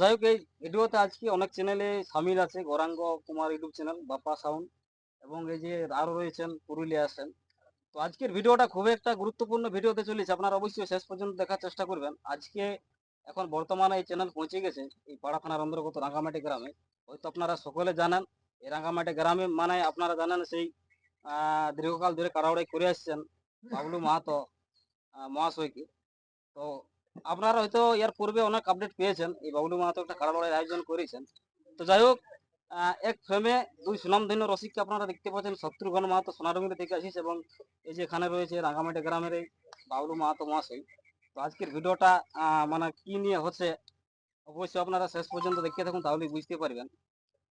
যাই হোক, এই ভিডিওতে আজকে অনেক চ্যানেলে সামিল আছে, Gauranga Kumar YouTube channel Bappa sound এবং এই যে আরও রয়েছেন পুরুলিয়া আসেন তো আজকের ভিডিওটা খুবই একটা গুরুত্বপূর্ণ ভিডিওতে চলেছে, আপনারা অবশ্যই শেষ পর্যন্ত দেখার চেষ্টা করবেন। আজকে এখন বর্তমানে এই চ্যানেল পৌঁছে গেছে, এই পাড়া থানার অন্তর্গত রাঙ্গামাটি গ্রামে। হয়তো আপনারা সকলে জানেন, এই রাঙ্গামাটি গ্রামে মানে আপনারা জানেন সেই দীর্ঘকাল ধরে কারাউড়াই করে আসছেন বাবলু মাহাতো মহাশয়কে তো আপনারা হয়তো এর পূর্বে অনেক আপডেট পেয়েছেন, এই বাবলু মাহাতো একটা লড়াইয়ের আয়োজন করেছেন। তো যাই হোক এক ফ্রেমে দুই সুনামধন্য রসিককে আপনারা দেখতে পাচ্ছেন শত্রুঘ্ন মাহাতো সোনারঙ্গিনী থেকে আসিস এবং এই যে এখানে রয়েছে রাঙামাটি গ্রামের এই বাবলু মাহাতো মহাশয়। তো আজকের ভিডিওটা মানে কি নিয়ে হচ্ছে, অবশ্যই আপনারা শেষ পর্যন্ত দেখতে থাকুন, তাহলেই বুঝতে পারবেন।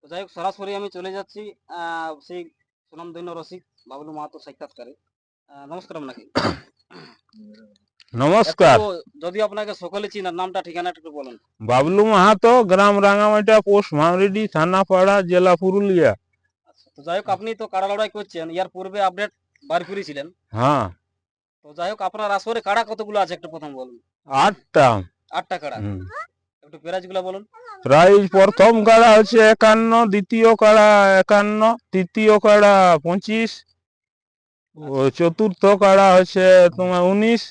তো যাই হোক, সরাসরি আমি চলে যাচ্ছি সেই সুনামধন্য রসিক বাবলু মাহাতো সাক্ষাৎকারে। নমস্কার আপনাকে। নমস্কার। যদি আপনাকে সকলে চিনার নামটা ঠিকানা একটু বলুন। বাবলু মাহাতো গ্রাম রাঙামাটা পোস্ট মামরিডি থানাপাড়া জেলা পুরুলিয়া। আচ্ছা তো যাই হোক আপনি তো কাড়া লড়াই করছেন ইয়ার পূর্বে আপডেট বার করেছিলেন। হ্যাঁ। তো যাই হোক আপনার আসরে কাড়া কতগুলো আছে একটু প্রথম বলুন। আটটা। আটটা কাড়া একটু প্রাইজগুলা বলুন। প্রাইজ প্রথম কাড়া হচ্ছে একান্ন দ্বিতীয় কাড়া একান্ন তৃতীয় কাড়া পঁচিশ ও চতুর্থ কাড়া হচ্ছে তোমার উনিশ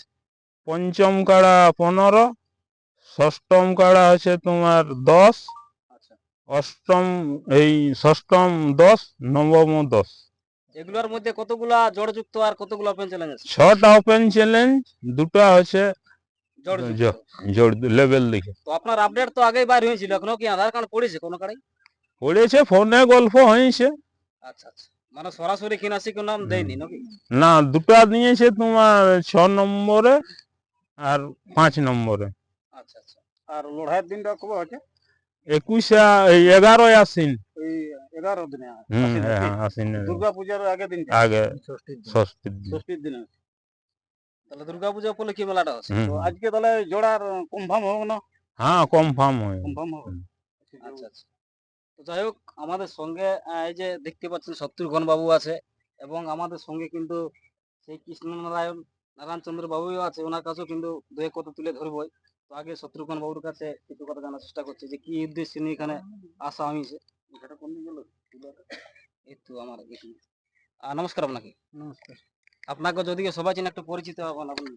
পঞ্চম কাড়া পনেরো ষষ্ঠম কাড়া হচ্ছে তোমার দশ আচ্ছা। অষ্টম এই ষষ্ঠম দশ নবম দশ। এগুলোর মধ্যে কতগুলা জড়যুক্ত আর কতগুলো ওপেন চ্যালেঞ্জ আছে? ছটা ওপেন চ্যালেঞ্জ দুটা হচ্ছে লেভেল দেখে। তো আপনার আপডেট তো আগেই বার হয়েছিল এখনও কি আধার কার্ড পড়েছে কোনো কাড়াই? পড়েছে ফোনে গল্প হয়েছে। আচ্ছা আচ্ছা। মানে সরাসরি কিনাসি নাম দেয়নি নাকি? না দুটা দিয়েছে তোমার ছ নম্বরে আর পাঁচ নম্বরে। আচ্ছা আচ্ছা। আর লড়াইয়ের দিনটা কবে হচ্ছে? একুশে এগারোই আসিন এগারো দিনে? আসিন দুর্গা পূজার আগের দিন আগে ষষ্ঠীর দিন। ষষ্ঠীর দিনে। তাহলে দুর্গা পূজা উপলক্ষে মেলাটা আছে তো আজকে তাহলে জোড়ার কনফার্ম হবে না? হ্যাঁ কনফার্ম হয় কনফার্ম হবে। আচ্ছা আচ্ছা। তো যাই হোক আমাদের সঙ্গে এই যে দেখতে পাচ্ছেন শত্রুঘ্ন বাবু আছে। এবং আমাদের সঙ্গে কিন্তু সেই কৃষ্ণনারায়ণ নারায়ণ চন্দ্র বাবুও আছে ওনার কাছেও কিন্তু দু এক কথা তুলে ধরবই তো আগে শত্রুঘ্ন বাবুর কাছে কিছু কথা জানার চেষ্টা করছি যে কি উদ্দেশ্যে নিয়ে এখানে আসা আমি এটা কোন গেল এই তো আমার নমস্কার আপনাকে। নমস্কার। আপনাকে যদিও সবাই চেনে একটু পরিচিত হবেন আপনি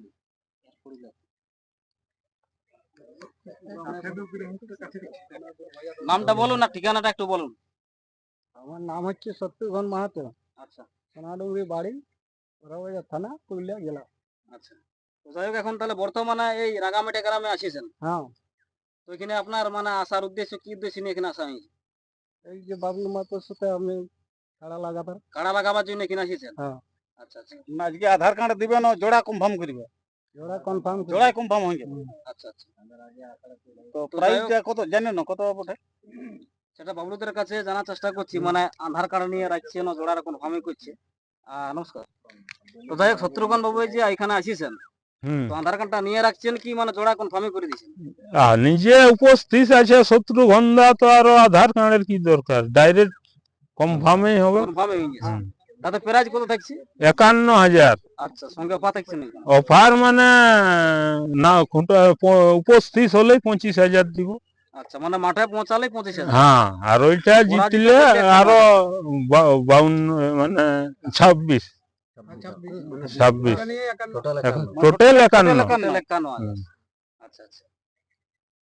নামটা বলুন না ঠিকানাটা একটু বলুন। আমার নাম হচ্ছে শত্রুঘ্ন মাহাতো। আচ্ছা। সোনাডুঙ্গরি বাড়ি থানা পুরুলিয়া জেলা। আচ্ছা। তো যাই হোক এখন তাহলে বর্তমানে এই রাঙামাটি গ্রামে আসিছেন? হ্যাঁ। তো এখানে আপনার মানে আসার উদ্দেশ্য কি উদ্দেশ্য নিয়ে এখানে আসা হয়েছে? এই যে বাবলু মাহাতোর সাথে আমি খেলা লাগাতার কাড়া লাগাবার জন্য এখানে আসিছেন? হ্যাঁ। আচ্ছা আচ্ছা। আজকে আধার কার্ড দিবেন জোড়া কনফার্ম করিবে। জোড়া কনফার্ম জোড়াই কনফার্ম হয়ে যাবে আচ্ছা আচ্ছা। তো প্রাইসটা কত জানেন না কত বটে সেটা বাবলুদের কাছে জানার চেষ্টা করছি মানে আধার কার্ড নিয়ে রাখছে না জোড়ার কনফার্মই করছে। নমস্কার। তো যাই হোক শত্রুঘ্ন বাবু যে এখানে আসিছেন হুম। তো আধার কার্ডটা নিয়ে রাখছেন কি মানে জোড়া কনফার্মই করে দিয়েছেন? নিজে উপস্থিত আছে শত্রু গন্ধা তো আরও আধার কার্ডের কি দরকার? ডাইরেক্ট কনফার্মই হবে। কনফার্মই হয়ে গেছে। তাতে প্রাইজ কত থাকছে? একান্ন হাজার। আচ্ছা সঙ্গে থাকছে অফার মানে না উপস্থিত হলেই পঁচিশ হাজার দিব। আচ্ছা মানে মাঠে পৌঁছালেই পঁচিশ হাজার। হ্যাঁ আর ওইটা জিতলে আরও বাউন্ন মানে ছাব্বিশ। ছাব্বিশ। টোটাল একান্ন। একান্ন। আচ্ছা আচ্ছা।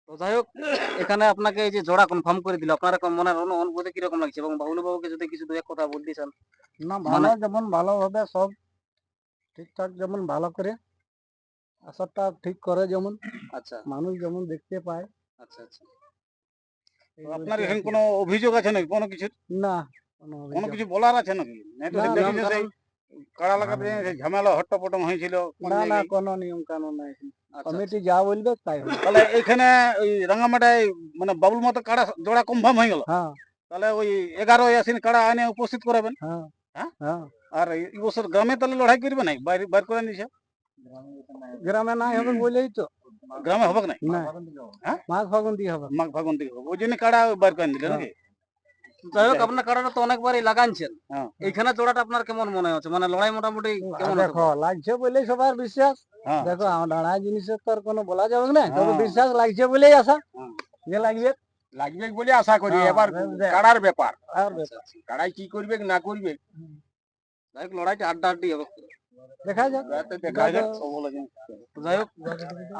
তো যাই হোক এখানে আপনাকে এই যে জোড়া কনফার্ম করে দিল আপনার এখন অনুভূতি কীরকম লাগছে? এবং বাবুল বাবুকে যদি কিছু দু এক কথা বলতে চান না ভালো মানে- যেমন ভালো হবে সব ঠিকঠাক যেমন ভালো করে আসরটা ঠিক করে যেমন আচ্ছা। মানুষ যেমন দেখতে পায়। আচ্ছা আচ্ছা। আপনার এখানে কোনো অভিযোগ আছে নাকি? কোনো কিছু? না কোনো কিছু বলার আছে নাকি? সেই কাড়া লাগাতে ঝামেলা হট্টপটম হয়েছিল না না কোনো নিয়ম কানুন নাই। আচ্ছা, কমিটি যা বলবে তাই তাহলে এখানে ওই রাঙামাটায় মানে বাবুল মতো কাড়া জোড়া কনফার্ম হয়ে গেল। হ্যাঁ। তাহলে ওই এগারো কাড়া আনে উপস্থিত করাবেন। হ্যাঁ। হ্যাঁ? হ্যাঁ। আর এই এই বছর গ্রামে তাহলে লড়াই করবে নাই বাইরে বাইর করে নিছে গ্রামে নাই হবে বলেই তো। গ্রামে হবে না হ্যাঁ? মাঘ ফাগুন দিয়ে হবে মাঘ ফাগুন থেকে হবে ওই জন্য কাড়া বাইর করে দিলে নাকি? যাই হোক আপনার কাড়াটা তো অনেকবারই লাগানছেন। হ্যাঁ। এইখানে জোড়াটা আপনার কেমন মনে হচ্ছে? মানে লড়াই মোটামুটি কেমন দেখো লাগছে বলেই সবার বিশ্বাস। হ্যাঁ। দেখো আমার দাঁড়ায় জিনিসের তো আর কোনো বলা যাবে না। তবে হ্যাঁ। বিশ্বাস লাগছে বলেই আসা যে লাগবে। লাগবে বলে আশা করি। হ্যাঁ, এবার কাড়ার ব্যাপার। ব্যাপার। কাড়াই কি করবে না করবে? যাই হোক লড়াইটা আড্ডা আড্ডি হবে দেখা যাক। দেখা যাক। যাই হোক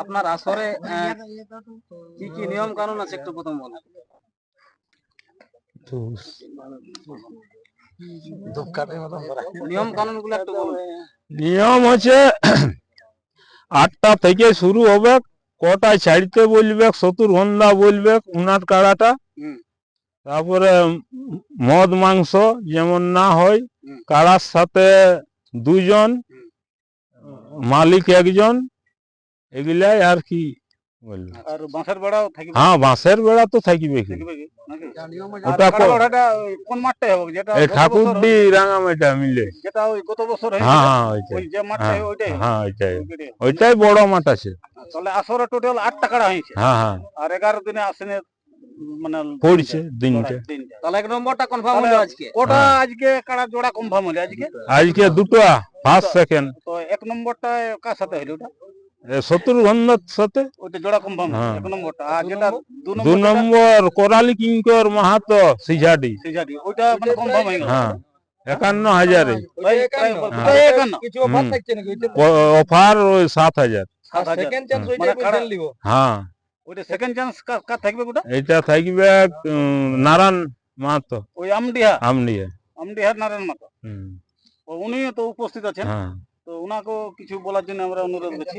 আপনার আসরে কি কি নিয়ম কানুন আছে একটু প্রথম বলেন। নিয়ম কানুনগুলো একটু নিয়ম হচ্ছে আটটা থেকে শুরু হবে কটায় ছাড়তে বলবে সতুর ঘণ্টা বলবে উনার কাড়াটা। তারপরে মদ মাংস যেমন না হয়। কাড়ার সাথে দুজন মালিক একজন এগুলাই আর কি বলবে। আর বাঁশের বেড়াও হ্যাঁ বাঁশের বেড়া তো থাকিবে কি? ওটা কাড়া কোন মাঠটাই হবে? যেটা ঠাকুরডি রাঙামাটা মিলে। যেটা ওই গত বছর হ্যাঁ হ্যাঁ ওইটাই। ওই যে মাঠটাই হ্যাঁ ওইটাই? হ্যাঁ ওইটাই। বড় মাঠ আছে। তাহলে আসরে টোটাল আট টাকা হয়েছে হ্যাঁ হ্যাঁ। আর এগারো দিনে আসেনে মানে পড়ছে দিনটা। তাহলে এক নম্বরটা কনফার্ম হলো আজকে। ওটা হ্যাঁ। আজকে কাড়া জোড়া কনফার্ম হলো আজকে? আজকে দুটো ফার্স্ট সেকেন্ড তো এক নম্বরটা কার সাথে হলো ওটা? সাথে। ওইটা জোড়া কনফার্ম হ্যাঁ। এক নম্বরটা। আর যেটা দু নম্বর নম্বর কোরালি কিঙ্কর মাহাতো মানে কনফার্ম হয়ে গেল। হ্যাঁ। একান্ন হাজারে। প্রায় হ্যাঁ। অফার সাত হাজার। মানে কারা- হ্যাঁ। কার এটা থাকবে নারায়ণ মাহাতো ওই আমডিহা আমনিয়ে আমডিহার নারায়ণ মাতা হুম, ও উনি তো উপস্থিত আছেন হ্যাঁ তো উনাকেও কিছু বলার জন্য আমরা অনুরোধ করছি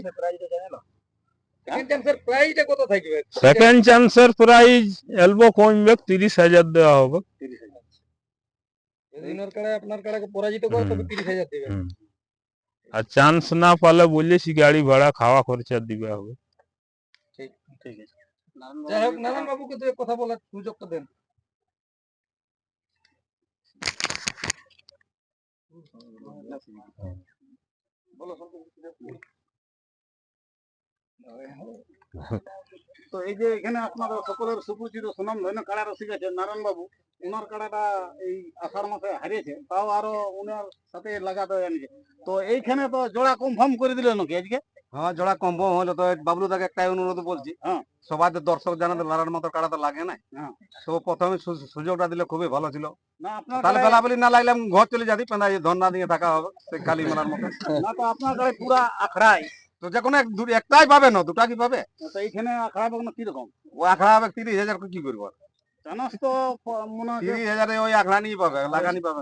সেকেন্ড চান্সের প্রাইসটা কত থাকবে সেকেন্ড চান্সের প্রাইজ এলবো কমবে তিরিশ হাজার দেওয়া হবে দিনের কাড়ে আপনার কাড়াকে পরাজিত করে তবে হুম। তিরিশ হাজার দেবে হুম। আর চান্স না পালে বলেছি গাড়ি ভাড়া খাওয়া খরচা দিবে হবে ঠিক আছে যাই হোক নারায়ণ বাবুকে তো কথা বলার সুযোগটা দেন બોલો তো এই যে এখানে আপনার সকলের সুপরিচিত সুনাম ধন্য কাড়া রসিক আছে নারায়ণ বাবু। উনার কাড়াটা এই আষাঢ় মাসে হারিয়েছে তাও আরও উনার সাথে লাগাতে তো এইখানে তো জোড়া কনফার্ম করে দিল নাকি আজকে? হ্যাঁ জোড়া হলো তো বাবলু দাকে একটাই অনুরোধ বলছি। হ্যাঁ। সবাই তো দর্শক জানাতে লড়ার মতো কাড়া তো লাগে না হ্যাঁ। তো প্রথমে সুযোগটা দিলে খুবই ভালো ছিল। না তাহলে বেলাবেলি না লাগলে আমি ঘর চলে যাবি পেঁদা ধর দিয়ে থাকা হবে কালী মেলার মতো। না তো আপনার পুরা আখড়াই। তো যে কোনো এক একটাই পাবে না দুটা কি পাবে তো এইখানে আখড়া বাগানো কীরকম ও আখড়া হবে তিরিশ হাজার কি করব? তো মনে হয় তিরিশ হাজারে ওই আখড়া নিয়ে পাবে লাগানি পাবে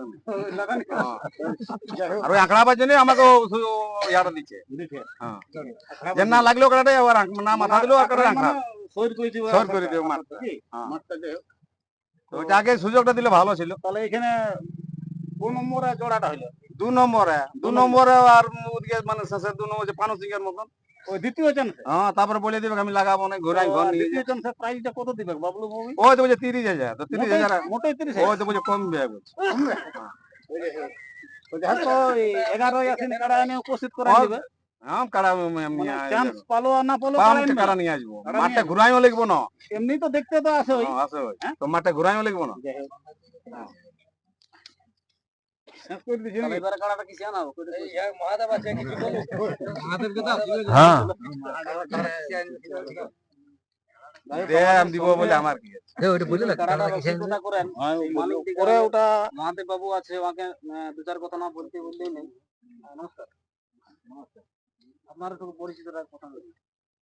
লাগানি হ্যাঁ। যাই হোক, আর ওই আখড়া পাওয়ার জন্য আমাকে ইয়াটা দিচ্ছে। হ্যাঁ। না কাটাটাই আবার না মাথা দিলেও আর কাটা আখড়া মানে সৈর করে দিবে সৈর করে দিবে মাঠটা। কি? হ্যাঁ। ওইটা আগে সুযোগটা দিলে ভালো ছিল তাহলে এখানে কোন নম্বরে জোড়াটা হইল দু নম্বরে দু নম্বরে। আর ওদিকে মানে শেষে দু নম্বর পানু সিংহের মতন। ওই দ্বিতীয় চান্স হ্যাঁ তারপরে বলে দিবে আমি লাগাবো না ঘুরাই ঘর নিয়ে দ্বিতীয় প্রাইসটা কত দিবে বাবলু বাবু ওই তো বলছে তিরিশ হাজার তো তিরিশ হাজার মোটাই তিরিশ ওই তো বলছে কমবে বলছে। যাই তো এই এগারো আসেন কাড়া এনে উপস্থিত করা দিবে। কাড়া চান্স পালো না কাড়া নিয়ে আসব। মাঠটা ঘুরাইও লিখব না। এমনি তো দেখতে তো আসে হ্যাঁ, হ্যাঁ? তো মাঠটা ঘুরাইও লিখব না যাই হোক। শেষ করে দিছি নাকি? এবারে কাড়াটা কি জানাব মহাদেব আছে কিছু বলো। মহাদেবকে তো দে আমি দিব বলে আমার কি আছে? ওটা বলে কাড়াটা রসিকতা করেন। এই মালিক দিকে পরে ওটা মহাদেব বাবু আছে ওকে দু চার কথা না বলতে বললেই নেই। নমস্কার। নমস্কার। আপনার একটু পরিচিত কথা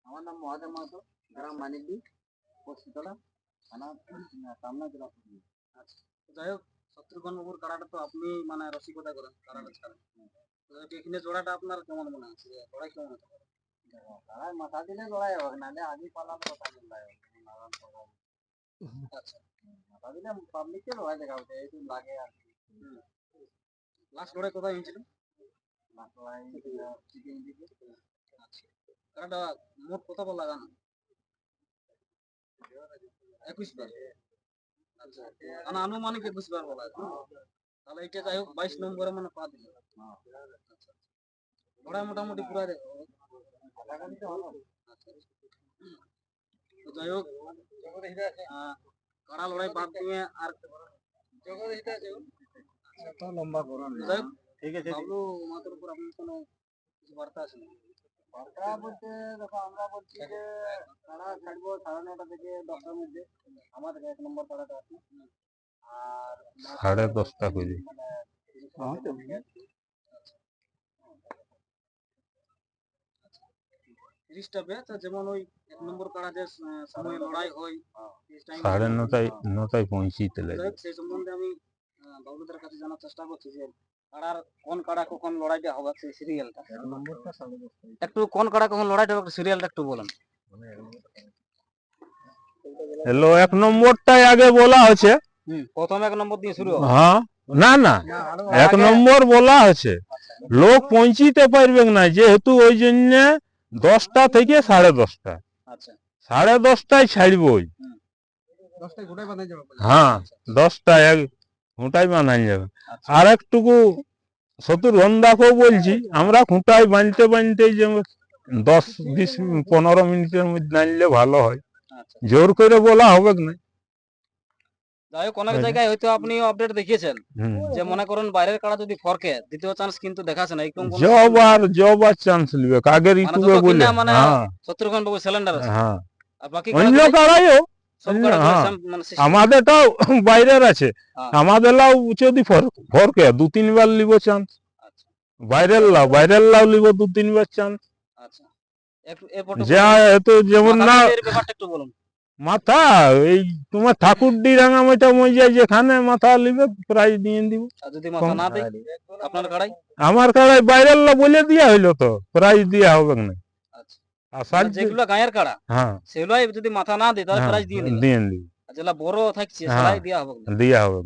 আমার নাম মহাদেব মাহাতো গ্রাম মানিকদি পশ্চিমতলা থানা জেলা হুগলি। আচ্ছা তো যাই হোক শত্রুঘ্ন বাবুর কাড়াটা তো আপনি মানে রসিকতা করেন কাড়াটা ছাড়েন। এখানে জোড়াটা আপনার কেমন মনে হচ্ছে? যে জোড়াই কেমন হতে পারে? কাড়ায় মাথা দিলে জোড়াই হবে নাহলে আগে পালালে কথা প্রভাব। আচ্ছা। মাথা দিলে পাবলিককে লড়াই দেখা হচ্ছে এই লাগে আর লাস্ট লড়াই কোথায় হয়েছিল? লাস্ট লড়াই চিকেন দিকে আচ্ছা। কারণটা মোট কত বল লাগানো? একুশ বার আচ্ছা মানে আনুমানিক একুশ বার বলা তাহলে এটা যাই হোক, বাইশ নম্বরে মানে পা দিল। আচ্ছা লড়াই মোটামুটি পুরা আচ্ছা তো যাই হোক কাড়া লড়াই বাদ দিয়ে আর লম্বা করুন যাই হোক ঠিক আছে মাতার উপর আপনার কোনো কিছু বার্তা আছে না? ফাঁকা বলতে দেখো আমরা বলছি যে কাড়া ছাড়বো সাড়ে নটা থেকে দশটার মধ্যে। আমাদের এক নম্বর কাড়াটা আছে। আর সাড়ে দশটা করে তিরিশটা ব্যাচ আর যেমন ওই এক নম্বর কাড়া যে সময় লড়াই হয় সাড়ে নটায় নটায় পৌঁছিতে লাগে। সেই সম্বন্ধে আমি বাবুদের কাছে জানার চেষ্টা করছি যে কাড়ার কোন কাড়া কখন লড়াইটা হবে সেই সিরিয়ালটা এক নম্বরটা সাড়ে দশটা একটু কোন কাড়া কখন লড়াইটা হবে সিরিয়ালটা একটু বলেন। হ্যালো এক নম্বরটাই আগে বলা হচ্ছে প্রথম এক নম্বর দিয়ে শুরু হ্যাঁ না না না এক নম্বর বলা আছে লোক পৌঁছিতে পারবে না যেহেতু ওই জন্য দশটা থেকে সাড়ে দশটা। আচ্ছা। সাড়ে দশটায় দশটায় যাবে হ্যাঁ দশটা এক খুঁটাই বানাই যাবে। আচ্ছা আর একটুকু শত্রু রন্দাকেও বলছি আমরা খুঁটাই বানতে বানতে যে দশ বিশ পনেরো মিনিটের মধ্যে আনলে ভালো হয়। আচ্ছা। জোর করে বলা হবে না। যাই হোক অনেক। জায়গায় হয়তো আপনি আপডেট দেখিয়েছেন যে মনে করুন বাইরের কাড়া যদি ফরকে দ্বিতীয় চান্স কিন্তু দেখাচ্ছে না জব আর জব আর চান্স লিবে ইটুকে বলে। মানে হ্যাঁ। শত্রুঘ্ন বাবু সিলিন্ডার আছে। আর বাকি অন্য কাড়াগুলো কাড়াইও হ্যাঁ। same মানে। আমাদেরটাও বাইরের আছে। হ্যাঁ। আমাদের লাও যদি ফরকে দু তিনবার লিব চান্স আচ্ছা। বাইরের লাও বাইরের লাও লিব দু তিনবার চান্স আচ্ছা। যা এত যেমন না মাথা এই তোমার ঠাকুরডি রাঙামাইটা মজায় যেখানে মাথা লিবে প্রাইজ দিয়ে দিব কাড়াই? আমার কাড়াই বাইরের লা বলে দিয়া হইল তো প্রাইজ দিয়া হবে না। আর সাজ যেগুলো গায়ের কাড়া হ্যাঁ। সেগুলাই যদি মাথা না তাহলে হ্যাঁ, প্রাইজ দিয়ে যেগুলা বড় থাকছে হ্যাঁ। সেলাই দেওয়া হবে। না। হবে।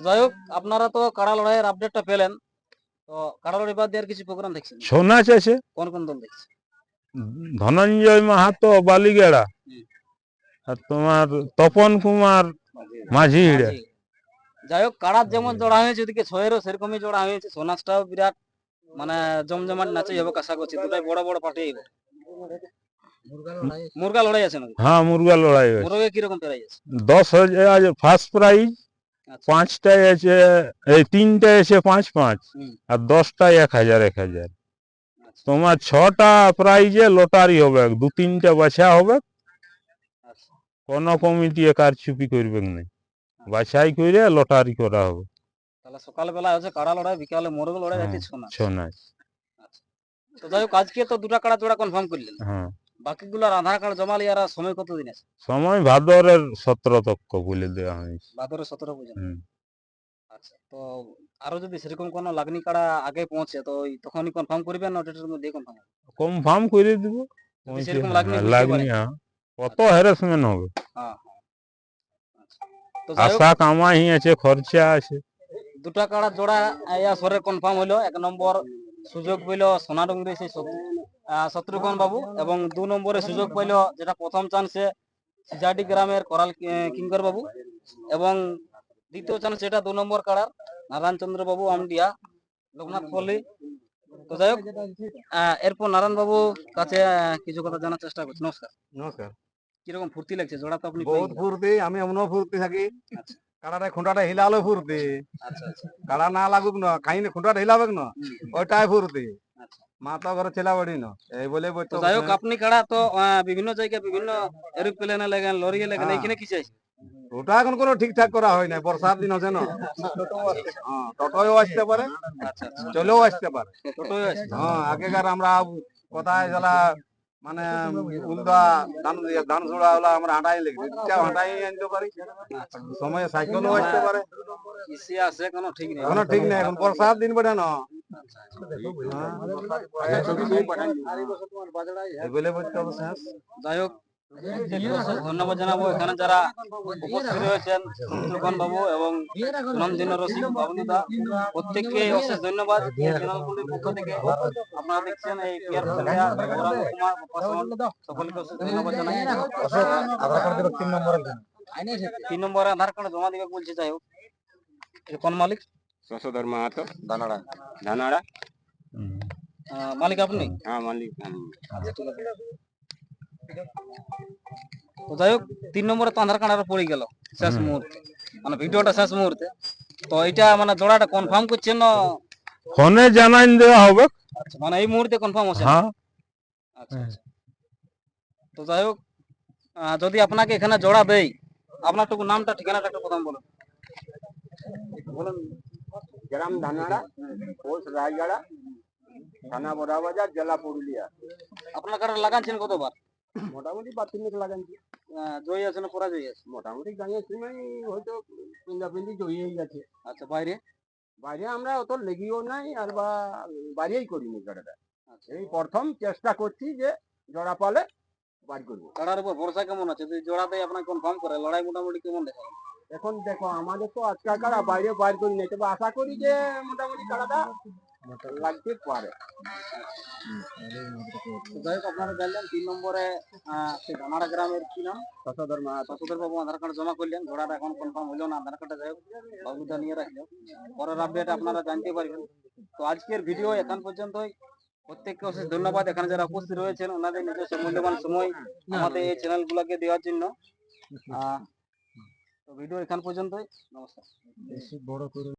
যাই হোক আপনারা তো কাড়া লড়াইয়ের আপডেটটা পেলেন। তো কাড়া লড়াই বাদ দিয়ে আর কিছু প্রোগ্রাম দেখছেন? ছৌ নাচ আছে কোন কোন দল দেখছে ধনঞ্জয় মাহাতো বালিগেড়া। আর তোমার তপন কুমার মাঝি যাই হোক কাড়ার যেমন জোড়া হয়েছে ওদিকে ছয়েরও সেরকমই জোড়া হয়েছে। সোনাসটাও বিরাট মানে জমজমাট নাচই হবে আশা করছি দুটাই বড় বড় পার্টি হবে মুরগা লড়াই আছে নাকি? হ্যাঁ মুরগা লড়াই হয়েছে। মুরগে কীরকম প্রাইস আছে? দশ হাজার ফার্স্ট প্রাইজ আচ্ছা। পাঁচটায় আছে এই তিনটায় আছে পাঁচ পাঁচ আর দশটায় এক হাজার এক হাজার। আচ্ছা। তোমার ছটা প্রাইজে লটারি হবে দু তিনটা বাছা হবে। আচ্ছা। কোন কমিটি কার চুপি করবে না বাছাই করে লটারি করা হবে। তাহলে সকালবেলা হচ্ছে কাড়া লড়াই বিকালে মোরগ লড়াই রাতে ছোনা ছৌ নাচ। তো যাই হোক আজকে তো দুটা কাড়া জোড়া কনফার্ম করলেন হ্যাঁ। বাকিগুলোর আধার কার্ড জমা লিয়ার আর সময় কতদিন আছে? সময় ভাদরের সতেরো বলে দেওয়া হয়েছে। ভাদরের সতেরো পর্যন্ত? আচ্ছা তো আরও যদি সেরকম কোনো লাগনি কাড়া আগে পৌঁছে তো তখনই কনফার্ম করবেন না ওটার মধ্যে কনফার্ম কনফার্ম করে দিব। সেরকম লাগনি হ্যাঁ, লাগনি। হ্যাঁ। কত হ্যারাসমেন্ট হবে। হ্যাঁ হ্যাঁ। আচ্ছা। আশা কামাই আছে খরচা আছে। দুটা কাড়া জোড়া ইয়া সরে কনফার্ম হইল। এক নম্বর সুযোগ পেল সোনাডুঙ্গরি সেই শত্রুঘ্ন বাবু। এবং দু নম্বরে সুযোগ পেল যেটা প্রথম চান্সে সিজাটি গ্রামের করাল কিঙ্কর বাবু। এবং দ্বিতীয় চান্স যেটা দু নম্বর কাড়ার নারায়ণ চন্দ্র বাবু আমডিয়া লোকনাথ পল্লী। তো যাই হোক এরপর নারায়ণ বাবু কাছে কিছু কথা জানার চেষ্টা করছি। নমস্কার। নমস্কার। কীরকম ফুর্তি লাগছে? জোড়া তো আপনি বহুত ফুর্তি আমি এমনও ফুর্তি থাকি। আচ্ছা। কাড়াটা খুঁটাটা হিলালো ফুর্তি। আচ্ছা আচ্ছা। কাড়া না লাগুক না খাইনি খুঁটাটা হিলাবে না ওইটাই ফুর্তি। আচ্ছা। মা তো ঘরে ছেলা বাড়ি না এই বলে যাই হোক আপনি কাড়া তো বিভিন্ন জায়গায় বিভিন্ন এরোপ্লেনে লেগেন লরিয়ে লেগেন হ্যাঁ। এইখানে কি চাইছে ওটা এখন কোনো ঠিকঠাক করা হয় না বর্ষার দিন আছে না। হ্যাঁ, টোটোও আসতে পারে চলেও আসতে পারে। হ্যাঁ আগেকার আমরা কোথায় জ্বালা মানে উল্টা ধান ধান ছোড়া হলো আমরা হাঁটাই লেগে হাঁটাই আনতে পারি সময়ে সাইকেলও আসতে পারে। কিসে আছে কোনো ঠিক নেই। কোনো ঠিক নেই এখন বর্ষার দিন বেটে না। যাই হোক। ধন্যবাদ জানাব। এখানে যারা উপস্থিত রয়েছেন শত্রুঘ্ন বাবু এবং সুনন্দিন রসিক বাবুদা প্রত্যেককে অশেষ ধন্যবাদ। চ্যানেল গুলির পক্ষ থেকে আপনারা দেখছেন এই কেয়ার প্রক্রিয়া গৌরাঙ্গ কুমার উপাসন সকলকে অশেষ ধন্যবাদ জানাই। তিন নম্বরে আধার কার্ড জমা দিবে বলছে যাই হোক। কোন মালিক? শশধর মাহাতো। দানাড়া হুম। মালিক আপনি? হ্যাঁ মালিক তো যাই হোক তিন নম্বরে তো আধার কার্ড আরও পড়ে গেল শেষ মুহূর্তে মানে ভিডিওটা শেষ মুহূর্তে তো এটা মানে জোড়াটা কনফার্ম করছেন না ফোনে জানাই দেওয়া হবে আচ্ছা মানে এই মুহূর্তে কনফার্ম আছে না? হ্যাঁ আচ্ছা আচ্ছা তো যাই হোক আহ, যদি আপনাকে এখানে জোড়া দেই আপনার টুকু নামটা ঠিকানাটা একটু প্রথম বলুন বলুন গ্রাম ধানাড়া পোস্ট রায়গড়া থানা বড়াবাজার জেলা পুরুলিয়া আপনার কারও লাগাচ্ছেন কতবার মোটামুটি লাগাচ্ছি আহ, জয়ী আছে না পরাজয়ী আছে? মোটামুটি গাঁয়ের সময় হয়তো পিন্ডাপিন্ডি জয়ী গেছে। আচ্ছা বাইরে? বাইরে আমরা অত লেগিও নাই আর বা বাইরেই করিনি জড়াটা আচ্ছা। এই প্রথম চেষ্টা করছি যে জড়া পালে বার করব। কাড়ার উপর ভরসা কেমন আছে? যদি জোড়া দেয় আপনাকে কনফার্ম করে লড়াই মোটামুটি কেমন দেখা এখন দেখো আমাদের তো আজকাল কাড়া বাইরে বার করি নাই তবে আশা করি যে মোটামুটি কাড়াটা লাগতে পারে। যাই হোক আপনারা জানলেন তিন নম্বরে ধানাড়া গ্রামের কি নাম? শশধর বাবু আধার কার্ড জমা করলেন ঘোড়াটা এখন কনফার্ম হলো না আধার কার্ডটা যাই হোক বাবুদা নিয়ে রাখলেন পরের আপডেট আপনারা জানতে পারবেন। তো আজকের ভিডিও এখন পর্যন্তই। প্রত্যেককে অশেষ ধন্যবাদ। এখানে যারা উপস্থিত রয়েছেন ওনাদের নিজস্ব মূল্যবান সময় আমাদের এই চ্যানেলগুলোকে দেওয়ার জন্য। তো ভিডিও এখান পর্যন্তই। নমস্কার।